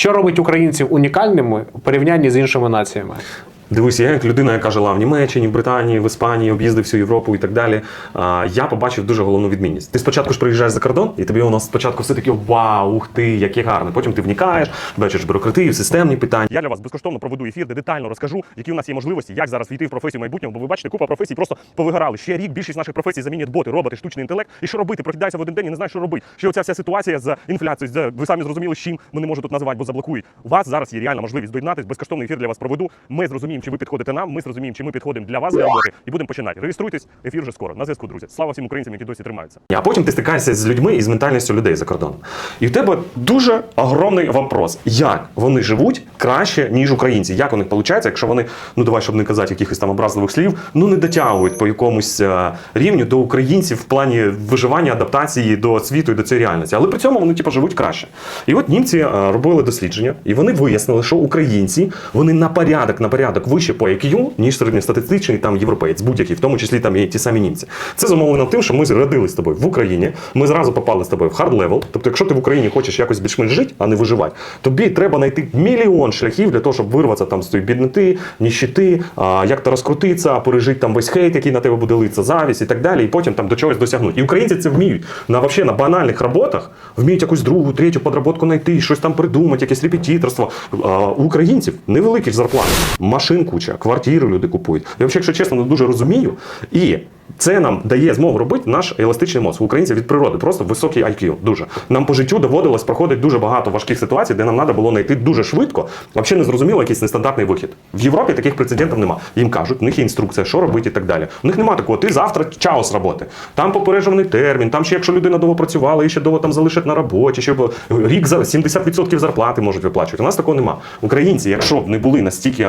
Що робить українців унікальними у порівнянні з іншими націями? Дивись, я як людина, яка жила в Німеччині, в Британії, в Іспанії, об'їздив всю Європу і так далі. Я побачив дуже головну відмінність. Ти спочатку ж приїжджаєш за кордон, і тобі воно спочатку все таке вау, ух ти, яке гарне. Потім ти вникаєш, бачиш бюрократію, системні питання. Я для вас безкоштовно проведу ефір, де детально розкажу, які у нас є можливості, як зараз війти в професію майбутнього. Бо ви бачите, купа професій просто повигорали. Ще рік більшість наших професій замінять боти, роботи, штучний інтелект. І що робити? Прокидаєшся в один день і не знаєш, що робити. Ще оця вся ситуація з інфляцією, з ви самі зрозуміли, з чим ми не можемо тут називати, бо заблокують. У вас зараз є реальна можливість доєднатись. Безкоштовний ефір для вас проведу. Ми зрозуміємо, чи ви підходите нам. Ми зрозуміємо, чи ми підходимо для вас для роботи, і будемо починати. Реєструйтесь, ефір вже скоро. На зв'язку, друзі. Слава всім українцям, які досі тримаються. А потім ти стикаєшся з людьми і з ментальністю людей за кордоном. І в тебе дуже огромний вопрос, як вони живуть краще, ніж українці. Як у них виходить, якщо вони, ну давай, щоб не казати якихось там образливих слів, ну не дотягують по якомусь е, рівню до українців в плані виживання, адаптації до світу і до цієї реальності. Але при цьому вони типу, живуть краще. І от німці е, робили дослідження, і вони вияснили, що українці вони на порядок, на порядок вище по IQ, ніж середньостатистичний там європеєць, будь-який, в тому числі там і ті самі німці. Це зумовлено тим, що ми родились з тобою в Україні. Ми зразу попали з тобою в хард левел. Тобто, якщо ти в Україні хочеш якось більш-менш жити, а не виживати, тобі треба знайти мільйон шляхів для того, щоб вирватися там з тієї бідноти, ніщити, як то розкрутитися, пережити там весь хейт, який на тебе буде литися, завість і так далі, і потім там до чогось досягнути. І українці це вміють. На вообще на банальних роботах вміють якусь другу, третю подработку знайти, щось там придумати, якесь репетиторство. У українців невеликі ж зарплати, машин куча, квартири люди купують. Я взагалі, якщо чесно, не дуже розумію. І це нам дає змогу робити наш еластичний мозок. У українців від природи просто високий IQ. Дуже нам по життю доводилось проходити дуже багато важких ситуацій, де нам треба було знайти дуже швидко. Взагалі не зрозуміло якийсь нестандартний вихід. В Європі таких прецедентів нема. Їм кажуть, в них є інструкція, що робити і так далі. У них нема такого. Ти завтра чао роботи. Там попереджений термін. Там ще якщо людина довго працювала, і ще довго там залишать на роботі, щоб рік за 70% зарплати можуть виплачувати. У нас такого нема. Українці, якщо б не були настільки.